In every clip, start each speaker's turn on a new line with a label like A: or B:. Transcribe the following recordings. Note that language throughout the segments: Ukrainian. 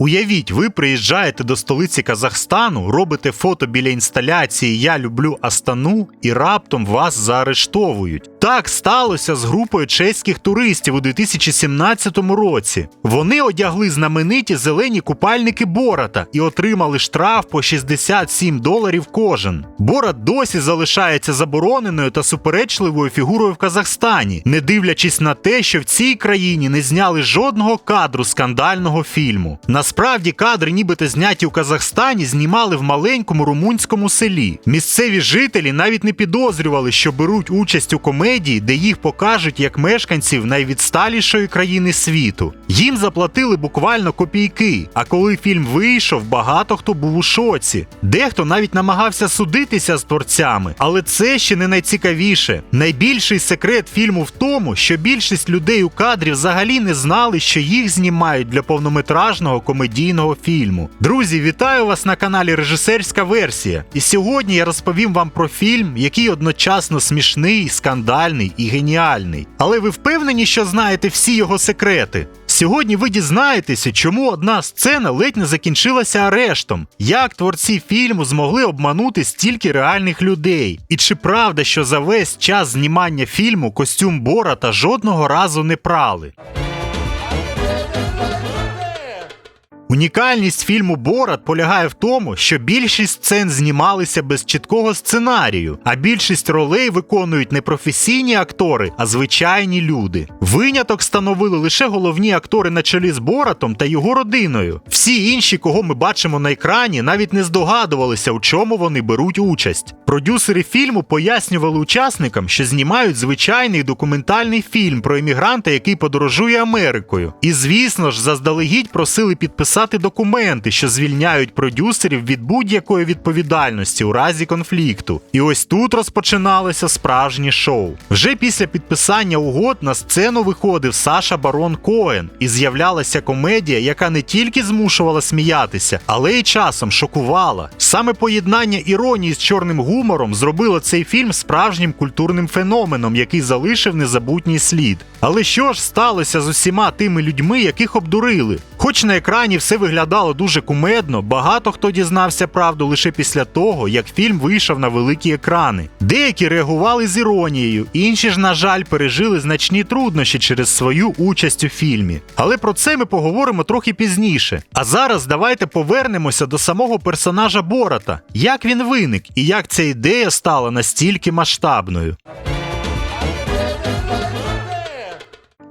A: Уявіть, ви приїжджаєте до столиці Казахстану, робите фото біля інсталяції Я люблю Астану і раптом вас заарештовують. Так сталося з групою чеських туристів у 2017 році. Вони одягли знамениті зелені купальники Бората і отримали штраф по 67 доларів кожен. Борат досі залишається забороненою та суперечливою фігурою в Казахстані, не дивлячись на те, що в цій країні не зняли жодного кадру скандального фільму. Насправді кадри, нібито зняті у Казахстані, знімали в маленькому румунському селі. Місцеві жителі навіть не підозрювали, що беруть участь у комедії, де їх покажуть як мешканців найвідсталішої країни світу. Їм заплатили буквально копійки. А коли фільм вийшов, багато хто був у шоці. Дехто навіть намагався судитися з творцями, але це ще не найцікавіше. Найбільший секрет фільму в тому, що більшість людей у кадрі взагалі не знали, що їх знімають для повнометражного комедійного фільму. Друзі, вітаю вас на каналі Режисерська версія. І сьогодні я розповім вам про фільм, який одночасно смішний, скандальний і геніальний. Але ви впевнені, що знаєте всі його секрети? Сьогодні ви дізнаєтеся, чому одна сцена ледь не закінчилася арештом, як творці фільму змогли обманути стільки реальних людей, і чи правда, що за весь час знімання фільму костюм Бората жодного разу не прали. Унікальність фільму Борат полягає в тому, що більшість сцен знімалися без чіткого сценарію, а більшість ролей виконують не професійні актори, а звичайні люди. Виняток становили лише головні актори на чолі з Боратом та його родиною. Всі інші, кого ми бачимо на екрані, навіть не здогадувалися, у чому вони беруть участь. Продюсери фільму пояснювали учасникам, що знімають звичайний документальний фільм про емігранта, який подорожує Америкою. І звісно ж, заздалегідь просили підписати документи, що звільняють продюсерів від будь-якої відповідальності у разі конфлікту. І ось тут розпочиналося справжнє шоу. Вже після підписання угод на сцену виходив Саша Барон Коен, і з'являлася комедія, яка не тільки змушувала сміятися, але й часом шокувала. Саме поєднання іронії з чорним гумором зробило цей фільм справжнім культурним феноменом, який залишив незабутній слід. Але що ж сталося з усіма тими людьми, яких обдурили? Хоч на екрані все виглядало дуже кумедно, багато хто дізнався правду лише після того, як фільм вийшов на великі екрани. Деякі реагували з іронією, інші ж, на жаль, пережили значні труднощі через свою участь у фільмі. Але про це ми поговоримо трохи пізніше. А зараз давайте повернемося до самого персонажа Бората, як він виник і як ця ідея стала настільки масштабною.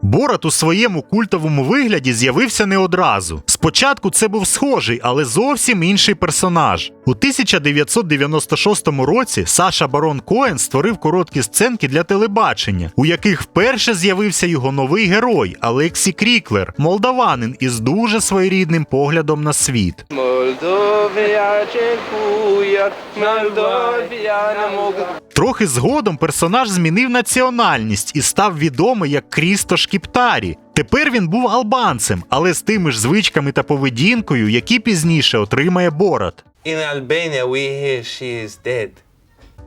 A: Борат у своєму культовому вигляді з'явився не одразу. Спочатку це був схожий, але зовсім інший персонаж. У 1996 році Саша Барон Коен створив короткі сценки для телебачення, у яких вперше з'явився його новий герой Алексій Кріклер, молдаванин із дуже своєрідним поглядом на світ.
B: Молдовія чекує, Молдовія не може.
A: Трохи згодом персонаж змінив національність і став відомий як Крісто Шкіптарі. Тепер він був албанцем, але з тими ж звичками та поведінкою, які пізніше отримає Борат.
B: In Albania we hear she is dead.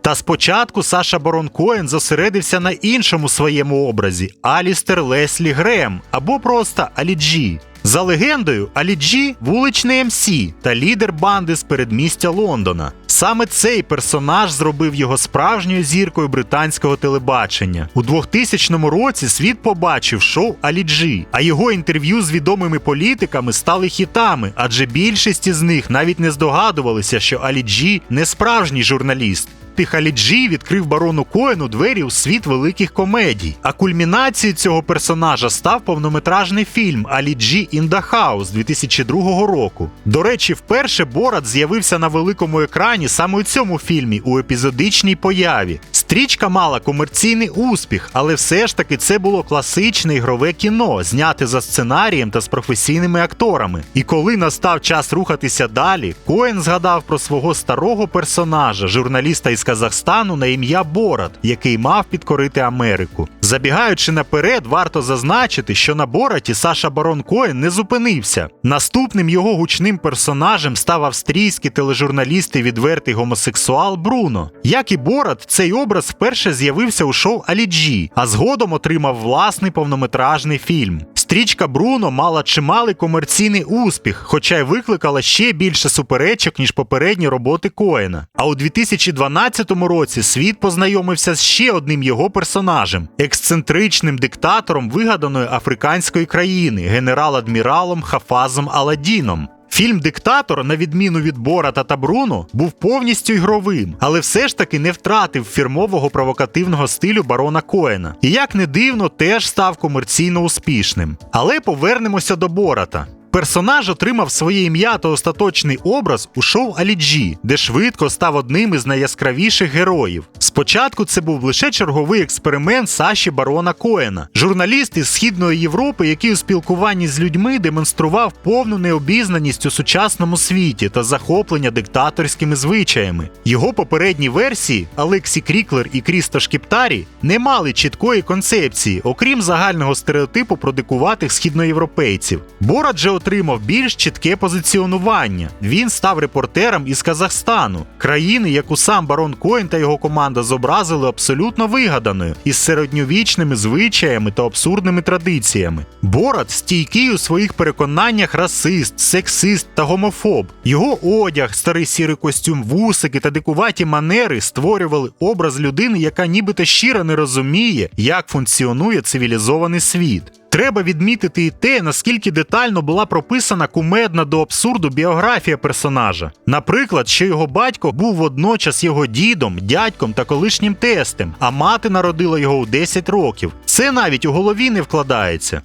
A: Та спочатку Саша Барон Коен зосередився на іншому своєму образі Алістер Леслі Грем або просто Аліджі. За легендою, Аліджі вуличний МС та лідер банди з передмістя Лондона. Саме цей персонаж зробив його справжньою зіркою британського телебачення. У 2000 році світ побачив шоу Аліджі, а його інтерв'ю з відомими політиками стали хітами, адже більшість із них навіть не здогадувалися, що Аліджі не справжній журналіст. Тих Аліджі відкрив барону Коену двері у світ великих комедій. А кульмінацією цього персонажа став повнометражний фільм Аліджі House 2002 року. До речі, вперше Борат з'явився на великому екрані саме у цьому фільмі у епізодичній появі. Стрічка мала комерційний успіх, але все ж таки це було класичне ігрове кіно, зняте за сценарієм та з професійними акторами. І коли настав час рухатися далі, Коен згадав про свого старого персонажа, журналіста із Казахстану на ім'я Борат, який мав підкорити Америку. Забігаючи наперед, варто зазначити, що на Бораті Саша Барон Коен не зупинився. Наступним його гучним персонажем став австрійський тележурналіст і відвертий гомосексуал Бруно. Як і Борат, цей образ вперше з'явився у шоу Аліджі, а згодом отримав власний повнометражний фільм. Стрічка Бруно мала чималий комерційний успіх, хоча й викликала ще більше суперечок, ніж попередні роботи Коена. А у 2012 році світ познайомився з ще одним його персонажем ексцентричним диктатором вигаданої африканської країни, генерал-адміралом Хафазом Аладдіном. Фільм Диктатор, на відміну від Бора та Бруно, був повністю ігровим, але все ж таки не втратив фірмового провокативного стилю барона Коена. І як не дивно, теж став комерційно успішним. Але повернемося до Бората. Персонаж отримав своє ім'я та остаточний образ у шоу Аліджі, де швидко став одним із найяскравіших героїв. Спочатку це був лише черговий експеримент Саші Барона Коена, журналіст із східної Європи, який у спілкуванні з людьми демонстрував повну необізнаність у сучасному світі та захоплення диктаторськими звичаями. Його попередні версії Алексі Кріклер і Крісто Шкіптарі не мали чіткої концепції, окрім загального стереотипу про дикуватих східноєвропейців. Борат же отримав більш чітке позиціонування. Він став репортером із Казахстану, країни, яку сам барон Коін та його команда зобразили абсолютно вигаданою, із середньовічними звичаями та абсурдними традиціями. Борат стійкий у своїх переконаннях расист, сексист та гомофоб. Його одяг, старий сірий костюм, вусики та дикуваті манери створювали образ людини, яка нібито щиро не розуміє, як функціонує цивілізований світ. Треба відмітити і те, наскільки детально була прописана кумедна до абсурду біографія персонажа. Наприклад, що його батько був водночас його дідом, дядьком та колишнім тестем, а мати народила його у 10 років. Це навіть у голові не вкладається.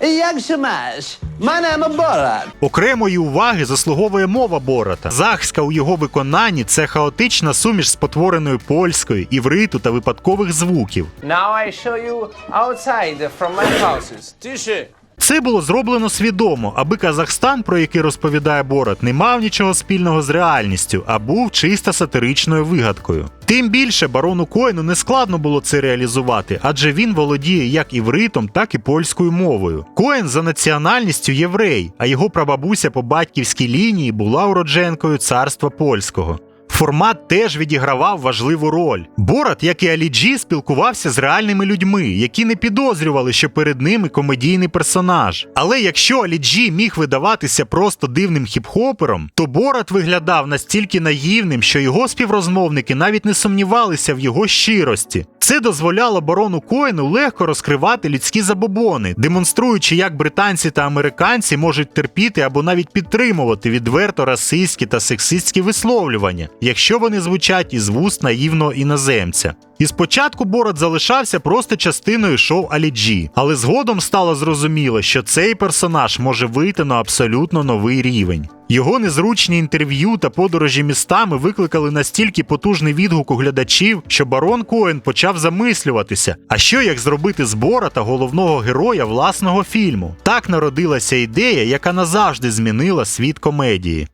C: Як же маєш? Мене Борат.
A: Окремої уваги заслуговує мова Бората. Захська у його виконанні це хаотична суміш спотвореної польської, івриту та випадкових звуків.
B: Now I show you outside from my houses. Тише.
A: Це було зроблено свідомо, аби Казахстан, про який розповідає Борат, не мав нічого спільного з реальністю, а був чисто сатиричною вигадкою. Тим більше барону Коїну не складно було це реалізувати, адже він володіє як івритом, так і польською мовою. Коен за національністю єврей, а його прабабуся по батьківській лінії була уродженкою царства польського. Формат теж відігравав важливу роль. Борат, як і Аліджі, спілкувався з реальними людьми, які не підозрювали, що перед ними комедійний персонаж. Але якщо Аліджі міг видаватися просто дивним хіп-хопером, то Борат виглядав настільки наївним, що його співрозмовники навіть не сумнівалися в його щирості. Це дозволяло барону Коїну легко розкривати людські забобони, демонструючи, як британці та американці можуть терпіти або навіть підтримувати відверто расистські та сексистські висловлювання, якщо вони звучать із вуст наївного іноземця. І спочатку Борот залишався просто частиною шоу Аліджі, але згодом стало зрозуміло, що цей персонаж може вийти на абсолютно новий рівень. Його незручні інтерв'ю та подорожі містами викликали настільки потужний відгук у глядачів, що барон Коен почав замислюватися, а що як зробити з Бората головного героя власного фільму. Так народилася ідея, яка назавжди змінила світ комедії.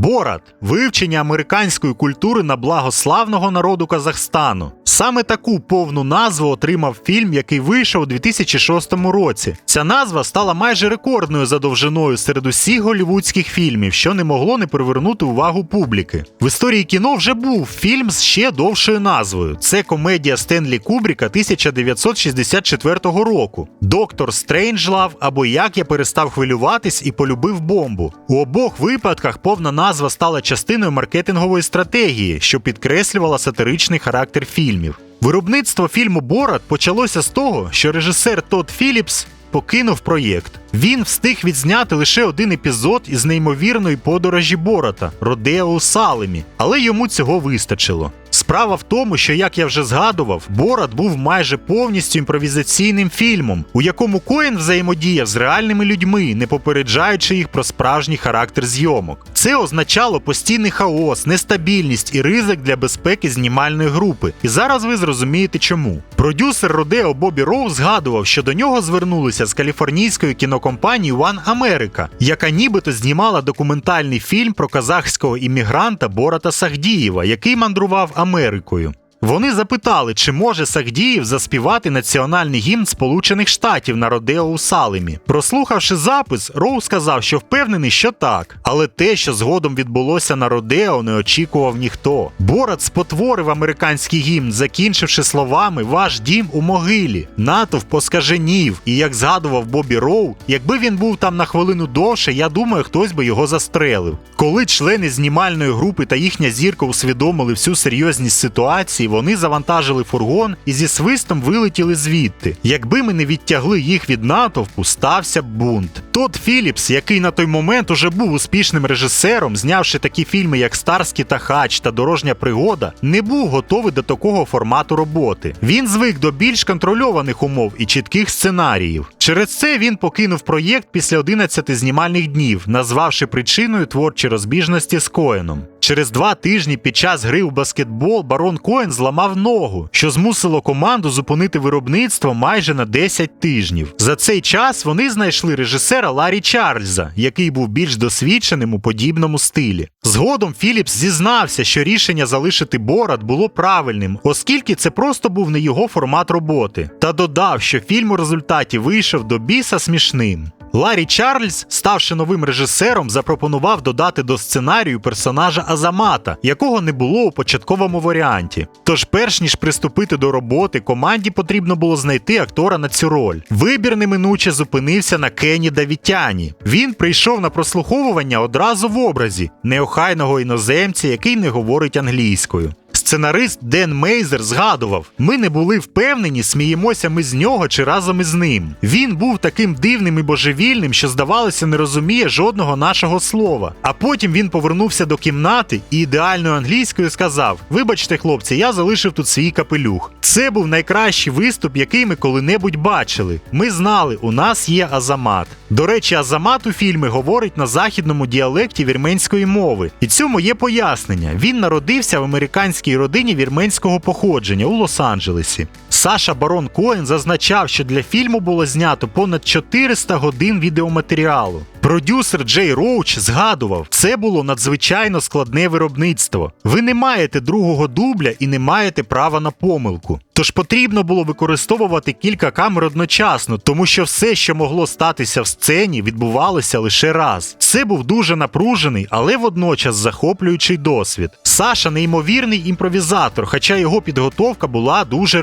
A: Борат вивчення американської культури на благо славного народу Казахстану. Саме таку повну назву отримав фільм, який вийшов у 2006 році. Ця назва стала майже рекордною за довжиною серед усіх голівудських фільмів, що не могло не привернути увагу публіки. В історії кіно вже був фільм з ще довшою назвою. Це комедія Стенлі Кубріка 1964 року. Доктор Стрейнджлав або Як я перестав хвилюватись і полюбив бомбу. У обох випадках повна назва стала частиною маркетингової стратегії, що підкреслювала сатиричний характер фільмів. Виробництво фільму Борат почалося з того, що режисер Тодд Філіпс покинув проєкт. Він встиг відзняти лише один епізод із неймовірної подорожі Бората Родео у Салемі, але йому цього вистачило. Справа в тому, що, як я вже згадував, Борат був майже повністю імпровізаційним фільмом, у якому Коен взаємодіяв з реальними людьми, не попереджаючи їх про справжній характер зйомок. Це означало постійний хаос, нестабільність і ризик для безпеки знімальної групи. І зараз ви зрозумієте чому. Продюсер Родео Бобі Роу згадував, що до нього звернулися з каліфорнійської кінокомпанії One America, яка нібито знімала документальний фільм про казахського іммігранта Бората Сахдієва, який мандрував Америкою. Вони запитали, чи може Сагдіїв заспівати національний гімн Сполучених Штатів на Родео у Салемі. Прослухавши запис, Роу сказав, що впевнений, що так, але те, що згодом відбулося на Родео, не очікував ніхто. Борат спотворив американський гімн, закінчивши словами Ваш дім у могилі. Натовп поскаженів, і як згадував Бобі Роу, якби він був там на хвилину довше, я думаю, хтось би його застрелив. Коли члени знімальної групи та їхня зірка усвідомили всю серйозність ситуації, вони завантажили фургон і зі свистом вилетіли звідти. Якби ми не відтягли їх від натовпу, стався бунт. Тодд Філіпс, який на той момент уже був успішним режисером, знявши такі фільми, як Старський та Хач та Дорожня пригода, не був готовий до такого формату роботи. Він звик до більш контрольованих умов і чітких сценаріїв. Через це він покинув проєкт після 11 знімальних днів, назвавши причиною творчі розбіжності з Коеном. Через два тижні під час гри у баскетбол барон Коен зламав ногу, що змусило команду зупинити виробництво майже на 10 тижнів. За цей час вони знайшли режисера Ларі Чарльза, який був більш досвідченим у подібному стилі. Згодом Філіпс зізнався, що рішення залишити Борат було правильним, оскільки це просто був не його формат роботи, та додав, що фільм у результаті вийшов до біса смішним. Ларі Чарльз, ставши новим режисером, запропонував додати до сценарію персонажа Азамата, якого не було у початковому варіанті. Тож, перш ніж приступити до роботи, команді потрібно було знайти актора на цю роль. Вибір неминуче зупинився на Кені Давітяні. Він прийшов на прослуховування одразу в образі неохайного іноземця, який не говорить англійською. Сценарист Ден Мейзер згадував: ми не були впевнені, сміємося ми з нього чи разом із ним. Він був таким дивним і божевільним, що, здавалося, не розуміє жодного нашого слова. А потім він повернувся до кімнати і ідеальною англійською сказав: Вибачте, хлопці, я залишив тут свій капелюх. Це був найкращий виступ, який ми коли-небудь бачили. Ми знали, у нас є Азамат. До речі, Азамат у фільмі говорить на західному діалекті вірменської мови. І цьому є пояснення. Він народився в американській родині вірменського походження у Лос-Анджелесі. Саша Барон Коен зазначав, що для фільму було знято понад 400 годин відеоматеріалу. Продюсер Джей Роуч згадував, це було надзвичайно складне виробництво. Ви не маєте другого дубля і не маєте права на помилку. Тож потрібно було використовувати кілька камер одночасно, тому що все, що могло статися в сцені, відбувалося лише раз. Це був дуже напружений, але водночас захоплюючий досвід. Саша неймовірний імпровізатор, хоча його підготовка була дуже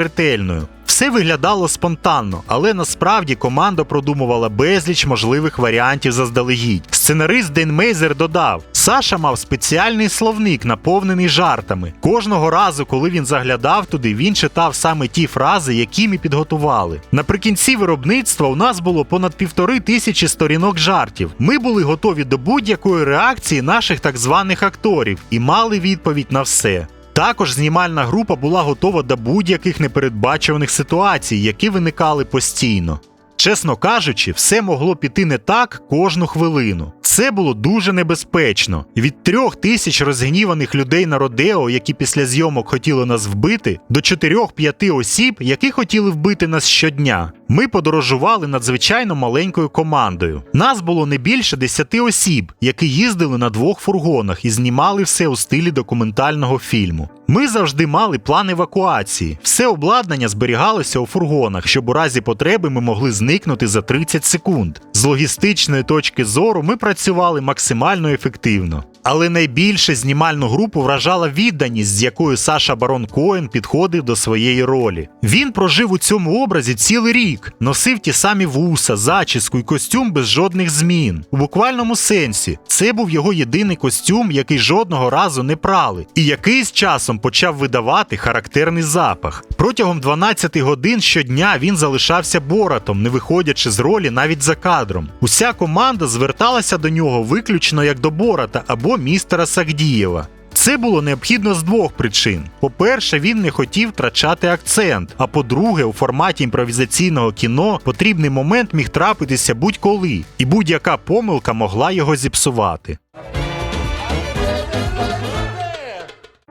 A: ретельною. Все виглядало спонтанно, але насправді команда продумувала безліч можливих варіантів заздалегідь. Сценарист Ден Мейзер додав: Саша мав спеціальний словник, наповнений жартами. Кожного разу, коли він заглядав туди, він читав саме ті фрази, які ми підготували. Наприкінці виробництва у нас було понад півтори тисячі сторінок жартів. Ми були готові до будь-якої реакції наших так званих акторів і мали відповідь на все. Також знімальна група була готова до будь-яких непередбачуваних ситуацій, які виникали постійно. Чесно кажучи, все могло піти не так кожну хвилину. Це було дуже небезпечно. Від трьох тисяч розгніваних людей на Родео, які після зйомок хотіли нас вбити, до чотирьох-п'яти осіб, які хотіли вбити нас щодня. Ми подорожували надзвичайно маленькою командою. Нас було не більше десяти осіб, які їздили на двох фургонах і знімали все у стилі документального фільму. Ми завжди мали план евакуації. Все обладнання зберігалося у фургонах, щоб у разі потреби ми могли зникнути за 30 секунд. З логістичної точки зору ми працювали максимально ефективно. Але найбільше знімальну групу вражала відданість, з якою Саша Барон Коен підходив до своєї ролі. Він прожив у цьому образі цілий рік, носив ті самі вуса, зачіску і костюм без жодних змін. У буквальному сенсі, це був його єдиний костюм, який жодного разу не прали, і який з часом почав видавати характерний запах. Протягом 12 годин щодня він залишався боратом, не виходячи з ролі навіть за кадром. Уся команда зверталася до нього виключно як до Бората або містера Сагдієва. Це було необхідно з двох причин: по-перше, він не хотів втрачати акцент. А по-друге, у форматі імпровізаційного кіно потрібний момент міг трапитися будь-коли, і будь-яка помилка могла його зіпсувати.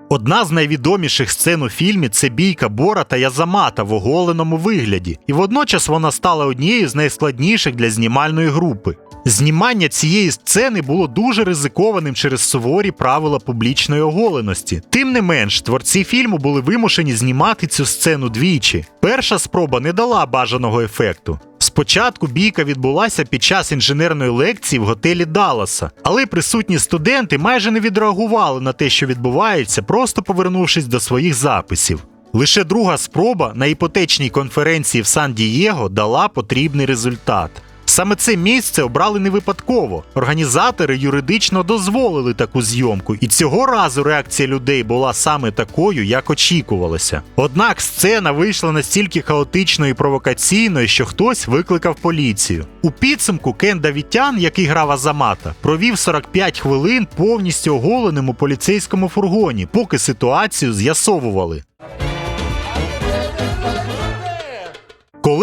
A: Одна з найвідоміших сцен у фільмі це бійка Бора та Язамата в оголеному вигляді, і водночас вона стала однією з найскладніших для знімальної групи. Знімання цієї сцени було дуже ризикованим через суворі правила публічної оголеності. Тим не менш, творці фільму були вимушені знімати цю сцену двічі. Перша спроба не дала бажаного ефекту. Спочатку бійка відбулася під час інженерної лекції в готелі Далласа, але присутні студенти майже не відреагували на те, що відбувається, просто повернувшись до своїх записів. Лише друга спроба на іпотечній конференції в Сан-Дієго дала потрібний результат. Саме це місце обрали не випадково. Організатори юридично дозволили таку зйомку, і цього разу реакція людей була саме такою, як очікувалося. Однак сцена вийшла настільки хаотичною і провокаційною, що хтось викликав поліцію. У підсумку Кен Давітян, який грав Азамата, провів 45 хвилин повністю оголеним у поліцейському фургоні, поки ситуацію з'ясовували.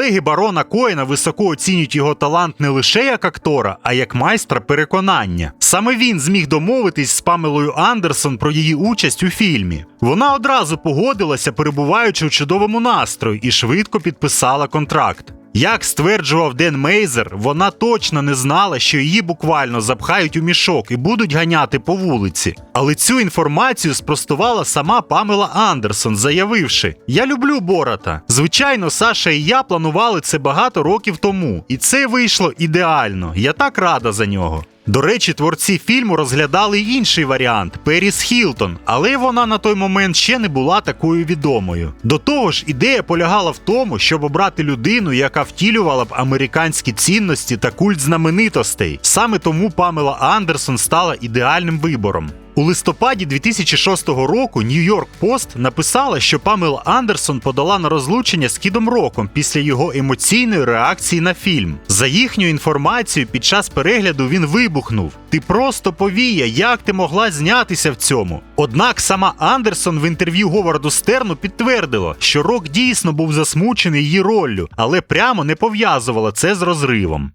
A: Колеги барона Коена високо оцінюють його талант не лише як актора, а як майстра переконання. Саме він зміг домовитись з Памелою Андерсон про її участь у фільмі. Вона одразу погодилася, перебуваючи у чудовому настрої, і швидко підписала контракт. Як стверджував Ден Мейзер, вона точно не знала, що її буквально запхають у мішок і будуть ганяти по вулиці. Але цю інформацію спростувала сама Памела Андерсон, заявивши: Я люблю Бората. Звичайно, Саша і я планували це багато років тому, і це вийшло ідеально. Я так рада за нього. До речі, творці фільму розглядали інший варіант Періс Хілтон, але вона на той момент ще не була такою відомою. До того ж, ідея полягала в тому, щоб обрати людину, яка втілювала б американські цінності та культ знаменитостей. Саме тому Памела Андерсон стала ідеальним вибором. У листопаді 2006 року Нью-Йорк Пост написала, що Памела Андерсон подала на розлучення з Кідом Роком після його емоційної реакції на фільм. За їхньою інформацією, під час перегляду він вибухнув: Ти просто повія, як ти могла знятися в цьому? Однак сама Андерсон в інтерв'ю Говарду Стерну підтвердила, що Рок дійсно був засмучений її роллю, але прямо не пов'язувала це з розривом.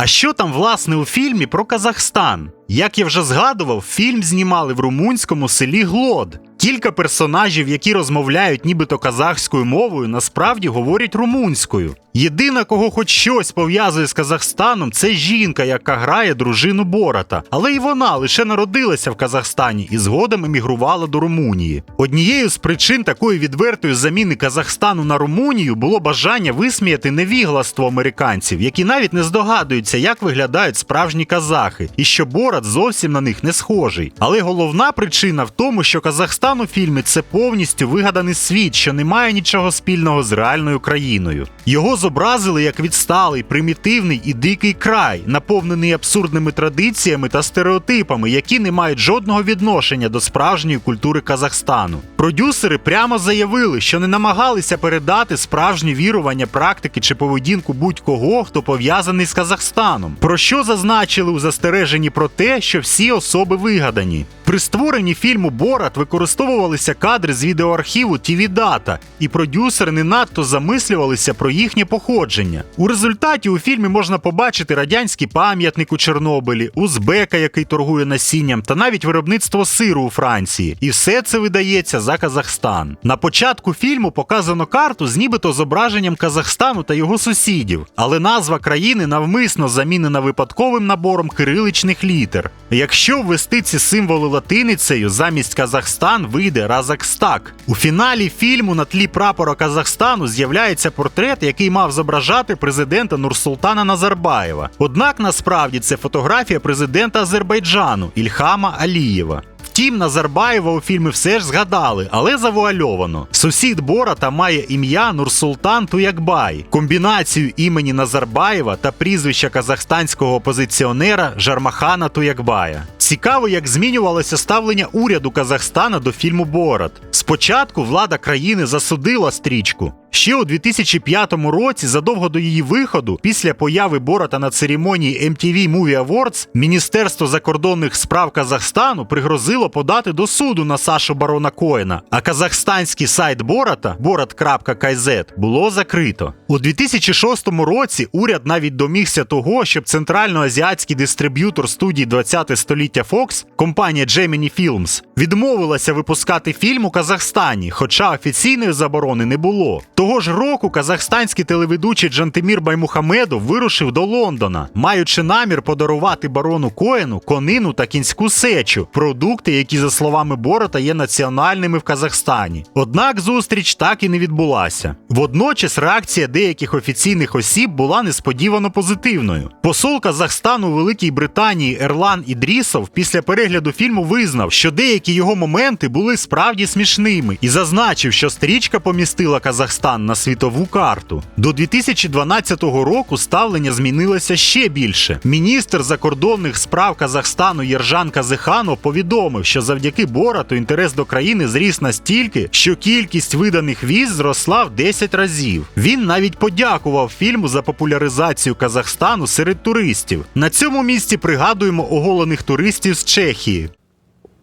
A: А що там власне у фільмі про Казахстан? Як я вже згадував, фільм знімали в румунському селі Глод. Кілька персонажів, які розмовляють нібито казахською мовою, насправді говорять румунською. Єдина, кого хоч щось пов'язує з Казахстаном, це жінка, яка грає дружину Бората. Але й вона лише народилася в Казахстані і згодом емігрувала до Румунії. Однією з причин такої відвертої заміни Казахстану на Румунію було бажання висміяти невігластво американців, які навіть не здогадуються, як виглядають справжні казахи, і що Борат зовсім на них не схожий. Але головна причина в тому, що Казахстан у фільмі це повністю вигаданий світ, що не має нічого спільного з реальною країною. Його зобразили як відсталий, примітивний і дикий край, наповнений абсурдними традиціями та стереотипами, які не мають жодного відношення до справжньої культури Казахстану. Продюсери прямо заявили, що не намагалися передати справжні вірування, практики чи поведінку будь-кого, хто пов'язаний з Казахстаном. Про що зазначили у застереженні про те, що всі особи вигадані. При створенні фільму Борат використовувалися кадри з відеоархіву TV Data, і продюсери не надто замислювалися про їхнє походження. У результаті у фільмі можна побачити радянський пам'ятник у Чорнобилі, Узбека, який торгує насінням, та навіть виробництво сиру у Франції. І все це видається за Казахстан. На початку фільму показано карту з нібито зображенням Казахстану та його сусідів, але назва країни навмисно замінена випадковим набором кириличних літер. Якщо ввести ці символи латиницею, замість Казахстан вийде Разакстак. У фіналі фільму на тлі прапора Казахстану з'являється портрет, який мав зображати президента Нурсултана Назарбаєва. Однак насправді це фотографія президента Азербайджану Ільхама Алієва. Втім, Назарбаєва у фільмі все ж згадали, але завуальовано. Сусід Бората має ім'я Нурсултан Туякбай, комбінацію імені Назарбаєва та прізвища казахстанського опозиціонера Жармахана Туякбая. Цікаво, як змінювалося ставлення уряду Казахстана до фільму Борат. Спочатку влада країни засудила стрічку. Ще у 2005 році, задовго до її виходу, після появи Бората на церемонії MTV Movie Awards, Міністерство закордонних справ Казахстану пригрозило подати до суду на Сашу Барона Коена, а казахстанський сайт Бората borat.kz було закрито. У 2006 році уряд навіть домігся того, щоб центральноазіатський дистриб'ютор студії 20 століття Fox, компанія Gemini Films, відмовилася випускати фільм у Казахстані, хоча офіційної заборони не було. Того ж року казахстанський телеведучий Джантимір Баймухамедов вирушив до Лондона, маючи намір подарувати барону Коену конину та кінську сечу, продукти, які, за словами Борота, є національними в Казахстані. Однак зустріч так і не відбулася. Водночас реакція деяких офіційних осіб була несподівано позитивною. Посол Казахстану у Великій Британії Ерлан Ідрісов після перегляду фільму визнав, що деякі його моменти були справді смішними, і зазначив, що стрічка помістила Казахстан на світову карту. До 2012 року ставлення змінилося ще більше. Міністр закордонних справ Казахстану Єржан Казиханов повідомив, що завдяки Борату інтерес до країни зріс настільки, що кількість виданих віз зросла в 10 разів. Він навіть подякував фільму за популяризацію Казахстану серед туристів. На цьому місці пригадуємо оголених туристів з Чехії.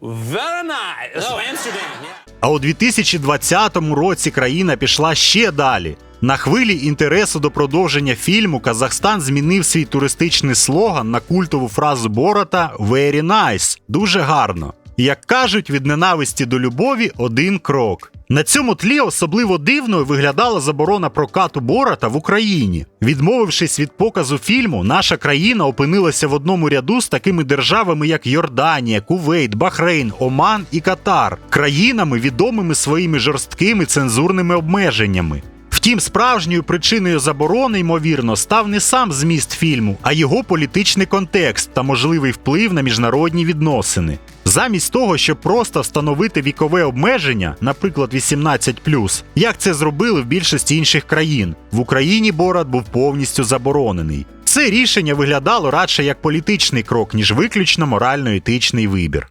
B: Very nice.
D: Oh, Amsterdam. Yeah.
A: А у 2020 році країна пішла ще далі. На хвилі інтересу до продовження фільму Казахстан змінив свій туристичний слоган на культову фразу Бората «Very nice» – дуже гарно. Як кажуть, від ненависті до любові один крок. На цьому тлі особливо дивною виглядала заборона прокату Бората в Україні. Відмовившись від показу фільму, наша країна опинилася в одному ряду з такими державами, як Йорданія, Кувейт, Бахрейн, Оман і Катар, країнами, відомими своїми жорсткими цензурними обмеженнями. Втім, справжньою причиною заборони, ймовірно, став не сам зміст фільму, а його політичний контекст та можливий вплив на міжнародні відносини. Замість того, щоб просто встановити вікове обмеження, наприклад, 18+, як це зробили в більшості інших країн, в Україні Борат був повністю заборонений. Це рішення виглядало радше як політичний крок, ніж виключно морально-етичний вибір.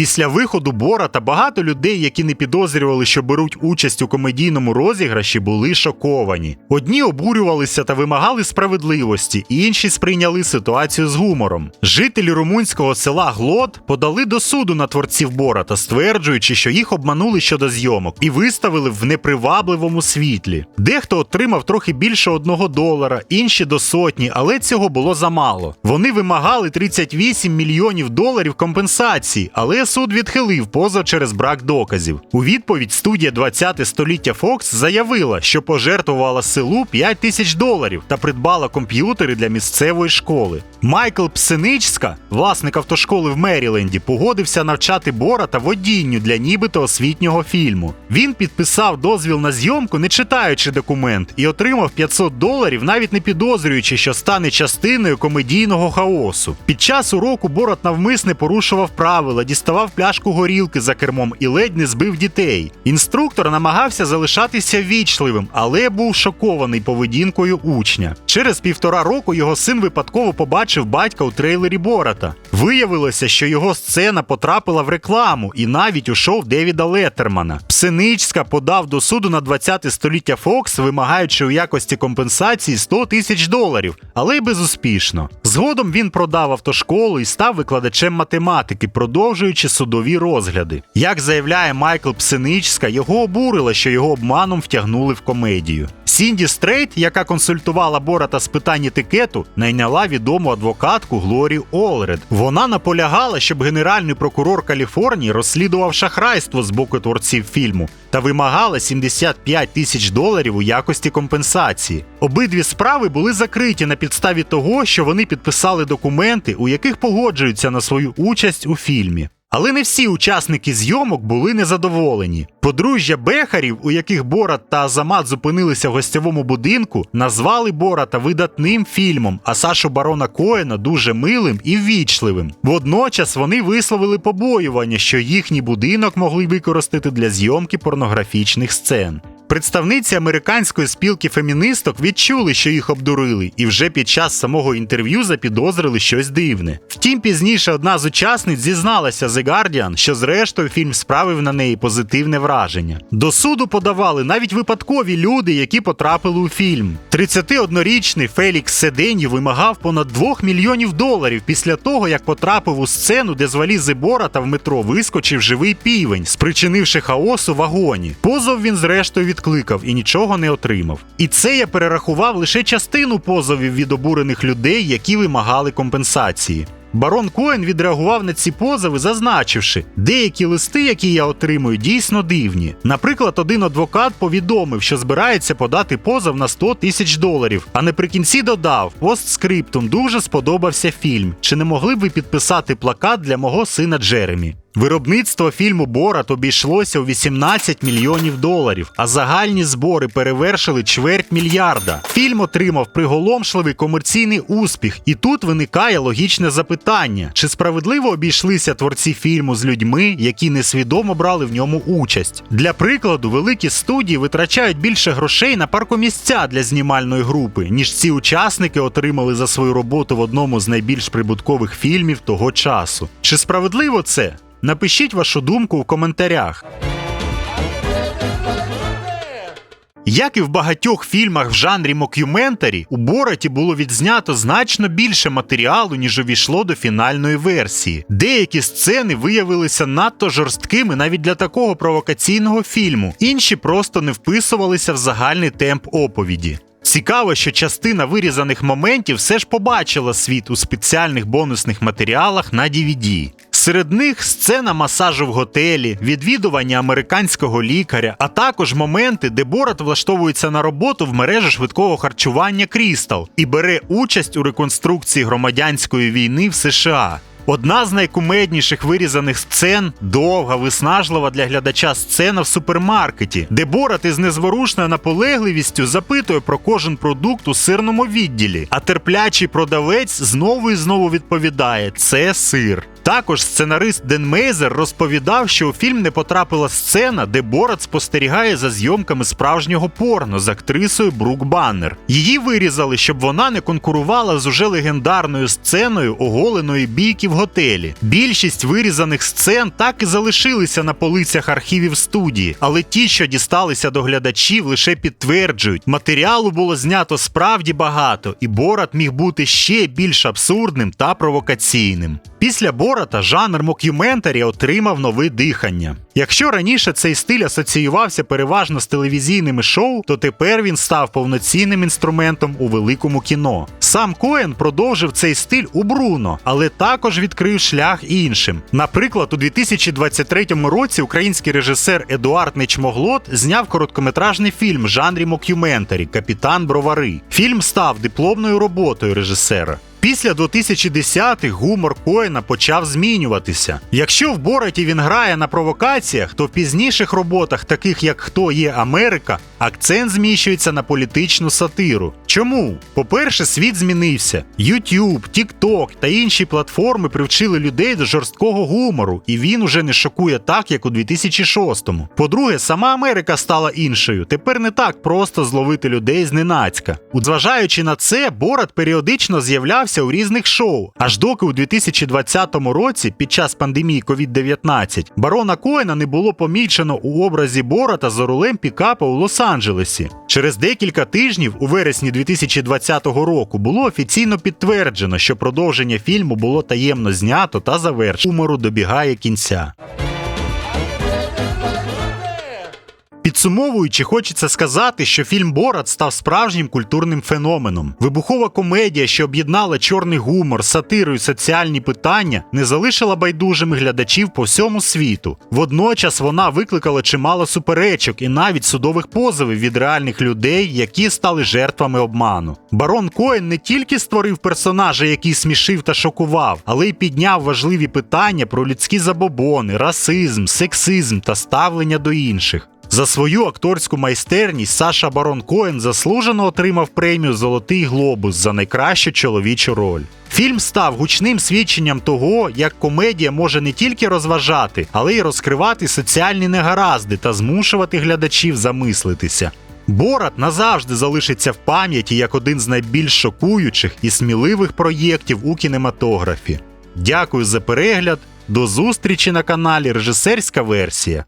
A: Після виходу Бората багато людей, які не підозрювали, що беруть участь у комедійному розіграші, були шоковані. Одні обурювалися та вимагали справедливості, інші сприйняли ситуацію з гумором. Жителі румунського села Глот подали до суду на творців Бората, стверджуючи, що їх обманули щодо зйомок і виставили в непривабливому світлі. Дехто отримав трохи більше одного долара, інші до сотні, але цього було замало. Вони вимагали 38 мільйонів доларів компенсації, але суд відхилив позов через брак доказів. У відповідь студія 20 століття Fox заявила, що пожертвувала селу 5 тисяч доларів та придбала комп'ютери для місцевої школи. Майкл Псеничська, власник автошколи в Меріленді, погодився навчати Бората водінню для нібито освітнього фільму. Він підписав дозвіл на зйомку, не читаючи документ, і отримав 500 доларів, навіть не підозрюючи, що стане частиною комедійного хаосу. Під час уроку Борат навмисне порушував правила, діставав пляшку горілки за кермом і ледь не збив дітей. Інструктор намагався залишатися вічливим, але був шокований поведінкою учня. Через півтора року його син випадково побачив батька у трейлері Бората. Виявилося, що його сцена потрапила в рекламу і навіть у шоу Девіда Леттермана. Псеничська подав до суду на 20 століття Фокс, вимагаючи у якості компенсації 100 тисяч доларів, але й безуспішно. Згодом він продав автошколу і став викладачем математики, продовжуючи судові розгляди. Як заявляє Майкл Псеничська, його обурило, що його обманом втягнули в комедію. Сінді Стрейт, яка консультувала Бората з питань етикету, найняла відому адвокатку Глорію Олред. Вона наполягала, щоб генеральний прокурор Каліфорнії розслідував шахрайство з боку творців фільму та вимагала 75 тисяч доларів у якості компенсації. Обидві справи були закриті на підставі того, що вони підписали документи, у яких погоджуються на свою участь у фільмі. Але не всі учасники зйомок були незадоволені. Подружжя Бехарів, у яких Борат та Азамат зупинилися в гостьовому будинку, назвали Бората видатним фільмом, а Сашу Барона Коена дуже милим і ввічливим. Водночас вони висловили побоювання, що їхній будинок могли використати для зйомки порнографічних сцен. Представниці американської спілки феміністок відчули, що їх обдурили, і вже під час самого інтерв'ю запідозрили щось дивне. Втім, пізніше одна з учасниць зізналася The Guardian, що зрештою фільм справив на неї позитивне враження. До суду подавали навіть випадкові люди, які потрапили у фільм. 31-річний Фелікс Седені вимагав понад 2 мільйонів доларів після того, як потрапив у сцену, де з валізи Бората в метро вискочив живий півень, спричинивши хаос у вагоні. Позов він зрештою відкликав і нічого не отримав. І це я перерахував лише частину позовів від обурених людей, які вимагали компенсації. Барон Коен відреагував на ці позови, зазначивши, деякі листи, які я отримую, дійсно дивні. Наприклад, один адвокат повідомив, що збирається подати позов на 100 тисяч доларів, а наприкінці додав: постскриптум дуже сподобався фільм. Чи не могли б ви підписати плакат для мого сина Джеремі? Виробництво фільму Борат обійшлося у 18 мільйонів доларів, а загальні збори перевершили чверть мільярда. Фільм отримав приголомшливий комерційний успіх, і тут виникає логічне запитання: чи справедливо обійшлися творці фільму з людьми, які несвідомо брали в ньому участь? Для прикладу, великі студії витрачають більше грошей на паркомісця для знімальної групи, ніж ці учасники отримали за свою роботу в одному з найбільш прибуткових фільмів того часу. Чи справедливо це? Напишіть вашу думку у коментарях. Як і в багатьох фільмах в жанрі мокюментарі, у Бораті було відзнято значно більше матеріалу, ніж увійшло до фінальної версії. Деякі сцени виявилися надто жорсткими навіть для такого провокаційного фільму, інші просто не вписувалися в загальний темп оповіді. Цікаво, що частина вирізаних моментів все ж побачила світ у спеціальних бонусних матеріалах на DVD. Серед них сцена масажу в готелі, відвідування американського лікаря, а також моменти, де Борат влаштовується на роботу в мережі швидкого харчування Крістал і бере участь у реконструкції громадянської війни в США. Одна з найкумедніших вирізаних сцен довга, виснажлива для глядача сцена в супермаркеті, де Борат із незворушною наполегливістю запитує про кожен продукт у сирному відділі, а терплячий продавець знову і знову відповідає: це сир. Також сценарист Ден Мейзер розповідав, що у фільм не потрапила сцена, де Борат спостерігає за зйомками справжнього порно з актрисою Брук Баннер. Її вирізали, щоб вона не конкурувала з уже легендарною сценою оголеної бійки в готелі. Більшість вирізаних сцен так і залишилися на полицях архівів студії, але ті, що дісталися до глядачів, лише підтверджують, матеріалу було знято справді багато, і Борат міг бути ще більш абсурдним та провокаційним. Після Бората жанр мокюментарі отримав нове дихання. Якщо раніше цей стиль асоціювався переважно з телевізійними шоу, то тепер він став повноцінним інструментом у великому кіно. Сам Коен продовжив цей стиль у Бруно, але також відкрив шлях іншим. Наприклад, у 2023 році український режисер Едуард Нечмоглот зняв короткометражний фільм в жанрі мокюментарі Капітан Бровари. Фільм став дипломною роботою режисера. Після 2010-х гумор Коїна почав змінюватися. Якщо в Бороті він грає на провокаціях, то в пізніших роботах, таких як Хто є Америка, акцент зміщується на політичну сатиру. Чому? По-перше, світ змінився. YouTube, TikTok та інші платформи привчили людей до жорсткого гумору, і він уже не шокує так, як у 2006-му. По-друге, сама Америка стала іншою. Тепер не так просто зловити людей зненацька. Зважаючи на це, Борат періодично з'являвся у різних шоу, аж доки у 2020 році, під час пандемії COVID-19, барона Коена не було помічено у образі Бората за рулем пікапа у Лос-Анджелесі. Через декілька тижнів, у вересні 2020 року, було офіційно підтверджено, що продовження фільму було таємно знято та завершено. Умору добігає кінця. Підсумовуючи, хочеться сказати, що фільм Борат став справжнім культурним феноменом. Вибухова комедія, що об'єднала чорний гумор, сатиру і соціальні питання, не залишила байдужими глядачів по всьому світу. Водночас вона викликала чимало суперечок і навіть судових позовів від реальних людей, які стали жертвами обману. Барон Коен не тільки створив персонажа, який смішив та шокував, але й підняв важливі питання про людські забобони, расизм, сексизм та ставлення до інших. За свою акторську майстерність Саша Барон Коен заслужено отримав премію Золотий глобус за найкращу чоловічу роль. Фільм став гучним свідченням того, як комедія може не тільки розважати, але й розкривати соціальні негаразди та змушувати глядачів замислитися. Борат назавжди залишиться в пам'яті як один з найбільш шокуючих і сміливих проєктів у кінематографі. Дякую за перегляд. До зустрічі на каналі Режисерська версія.